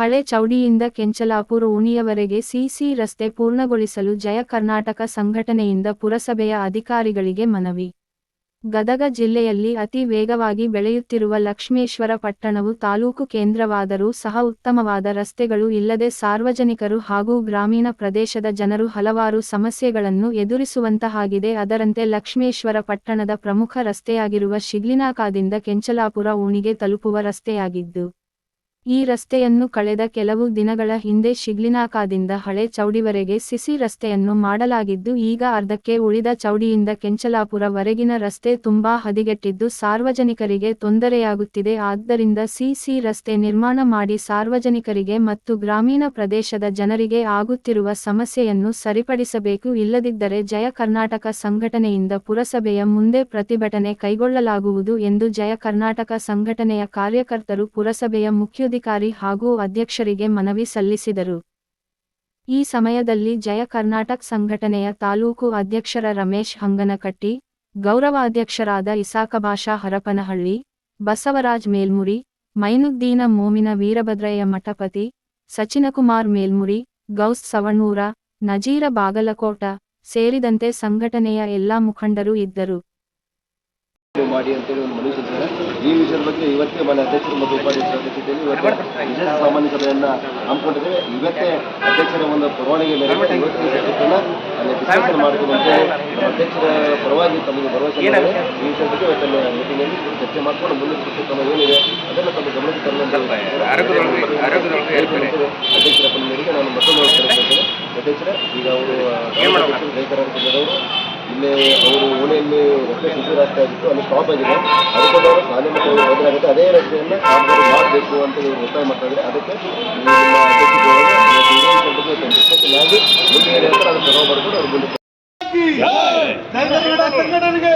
ಹಳೆ ಚೌಡಿಯಿಂದ ಕೆಂಚಲಾಪುರ ಓಣಿಯವರೆಗೆ ಸಿಸಿ ರಸ್ತೆ ಪೂರ್ಣಗೊಳಿಸಲು ಜಯ ಕರ್ನಾಟಕ ಸಂಘಟನೆಯಿಂದ ಪುರಸಭೆಯ ಅಧಿಕಾರಿಗಳಿಗೆ ಮನವಿ. ಗದಗ ಜಿಲ್ಲೆಯಲ್ಲಿ ಅತಿ ವೇಗವಾಗಿ ಬೆಳೆಯುತ್ತಿರುವ ಲಕ್ಷ್ಮೇಶ್ವರ ಪಟ್ಟಣವು ತಾಲೂಕು ಕೇಂದ್ರವಾದರೂ ಸಹ ಉತ್ತಮವಾದ ರಸ್ತೆಗಳು ಇಲ್ಲದೆ ಸಾರ್ವಜನಿಕರು ಹಾಗೂ ಗ್ರಾಮೀಣ ಪ್ರದೇಶದ ಜನರು ಹಲವಾರು ಸಮಸ್ಯೆಗಳನ್ನು ಎದುರಿಸುವಂತಹಾಗಿದೆ. ಅದರಂತೆ ಲಕ್ಷ್ಮೇಶ್ವರ ಪಟ್ಟಣದ ಪ್ರಮುಖ ರಸ್ತೆಯಾಗಿರುವ ಶಿಗ್ಲಿನಾಕಾದಿಂದ ಕೆಂಚಲಾಪುರ ಓಣಿಗೆ ತಲುಪುವ ರಸ್ತೆಯಾಗಿದ್ದು ಈ ರಸ್ತೆಯನ್ನು ಕಳೆದ ಕೆಲವು ದಿನಗಳ ಹಿಂದೆ ಶಿಗ್ಲಿನಾಕಾದಿಂದ ಹಳೆ ಚೌಡಿವರೆಗೆ ಸಿಸಿ ರಸ್ತೆಯನ್ನು ಮಾಡಲಾಗಿದ್ದು ಈಗ ಅರ್ಧಕ್ಕೆ ಉಳಿದ ಚೌಡಿಯಿಂದ ಕೆಂಚಲಾಪುರವರೆಗಿನ ರಸ್ತೆ ತುಂಬಾ ಹದಿಗೆಟ್ಟಿದ್ದು ಸಾರ್ವಜನಿಕರಿಗೆ ತೊಂದರೆಯಾಗುತ್ತಿದೆ. ಆದ್ದರಿಂದ ಸಿಸಿ ರಸ್ತೆ ನಿರ್ಮಾಣ ಮಾಡಿ ಸಾರ್ವಜನಿಕರಿಗೆ ಮತ್ತು ಗ್ರಾಮೀಣ ಪ್ರದೇಶದ ಜನರಿಗೆ ಆಗುತ್ತಿರುವ ಸಮಸ್ಯೆಯನ್ನು ಸರಿಪಡಿಸಬೇಕು. ಇಲ್ಲದಿದ್ದರೆ ಜಯ ಕರ್ನಾಟಕ ಸಂಘಟನೆಯಿಂದ ಪುರಸಭೆಯ ಮುಂದೆ ಪ್ರತಿಭಟನೆ ಕೈಗೊಳ್ಳಲಾಗುವುದು ಎಂದು ಜಯ ಕರ್ನಾಟಕ ಸಂಘಟನೆಯ ಕಾರ್ಯಕರ್ತರು ಪುರಸಭೆಯ ಮುಖ್ಯೋಧಿಕಾರಿ ಹಾಗೂ ಅಧ್ಯಕ್ಷರಿಗೆ ಮನವಿ ಸಲ್ಲಿಸಿದರು. ಈ ಸಮಯದಲ್ಲಿ ಜಯ ಕರ್ನಾಟಕ ಸಂಘಟನೆಯ ತಾಲೂಕು ಅಧ್ಯಕ್ಷರ ರಮೇಶ್ ಹಂಗನಕಟ್ಟಿ ಗೌರವ ಅಧ್ಯಕ್ಷರಾದ ಇಸಾಕಭಾಷಾ ಹರಪನಹಳ್ಳಿ, ಬಸವರಾಜ್ ಮೇಲ್ಮುರಿ, ಮೈನುದ್ದೀನ ಮೋಮಿನ ವೀರಭದ್ರಯ್ಯ ಮಠಪತಿ, ಸಚಿನಕುಮಾರ್ ಮೇಲ್ಮುರಿ, ಗೌಸ್ ಸವಣೂರ, ನಜೀರ ಬಾಗಲಕೋಟ ಸೇರಿದಂತೆ ಸಂಘಟನೆಯ ಎಲ್ಲಾ ಮುಖಂಡರು ಇದ್ದರು. ಮಾಡಿ ಅಂತೇಳಿ ಒಂದು ಮನವಿ ಸಲ್ಲಿಸಿದ್ದಾರೆ. ಈ ವಿಷಯದ ಬಗ್ಗೆ ಇವತ್ತೇ ಮನೆ ಅಧ್ಯಕ್ಷರು ಮತ್ತು ಉಪಾಧ್ಯಕ್ಷರ ಅಧ್ಯಕ್ಷತೆಯಲ್ಲಿ ಇವತ್ತು ವಿಶೇಷ ಸಾಮಾನ್ಯ ಸಭೆಯನ್ನ ಹಮ್ಮಿಕೊಂಡಿದ್ದೇವೆ. ಇವತ್ತೇ ಅಧ್ಯಕ್ಷರ ಒಂದು ಪರವಾನಗಿ ಮೇರೆಗೆ ಡಿಸ್ಕಷನ್ ಮಾಡ್ತೀವಿ ಅಂತೇಳಿ ಅಧ್ಯಕ್ಷರ ಪರವಾಗಿ ತಮಗೆ ಭರವಸೆ. ಈ ವಿಷಯದ ಬಗ್ಗೆ ಇವತ್ತಿನ ಮೀಟಿಂಗಲ್ಲಿ ಚರ್ಚೆ ಮಾಡಿಕೊಂಡು ಮುಂದಿನ ಕ್ರಮ ಏನಿದೆ ಅದನ್ನು ತಮ್ಮ ಗಮನಕ್ಕೆ ತರುವಂತೆ ಅಧ್ಯಕ್ಷರ ಮೇರೆಗೆ ನಾನು ಮತ್ತೊಂದು ಅಧ್ಯಕ್ಷರ ಈಗ ಅವರು ರೈತರಾಗಿದ್ದವರು ಇಲ್ಲೇ ಅವರು ಓಣಿಯಲ್ಲಿ ರಸ್ತೆ ಸಿಸಿ ರಸ್ತೆ ಆಗಿತ್ತು ಅಲ್ಲಿ ಸ್ಟಾಪ್ ಆಗಿದೆ. ಅದಕ್ಕೋಸ್ಕರ ಶಾಲೆ ಮಕ್ಕಳು ಬದಲಾಗುತ್ತೆ ಅದೇ ರಸ್ತೆಯನ್ನು ಕಾಮಗಾರಿ ಮಾಡಬೇಕು ಅಂತ ಇವರು ಒತ್ತಾಯ ಮಾಡ್ತಾ ಇದ್ದಾರೆ. ಅದಕ್ಕೆ ಮುಂದೆ ಅವ್ರು ಸಂಘಟನೆಗೆ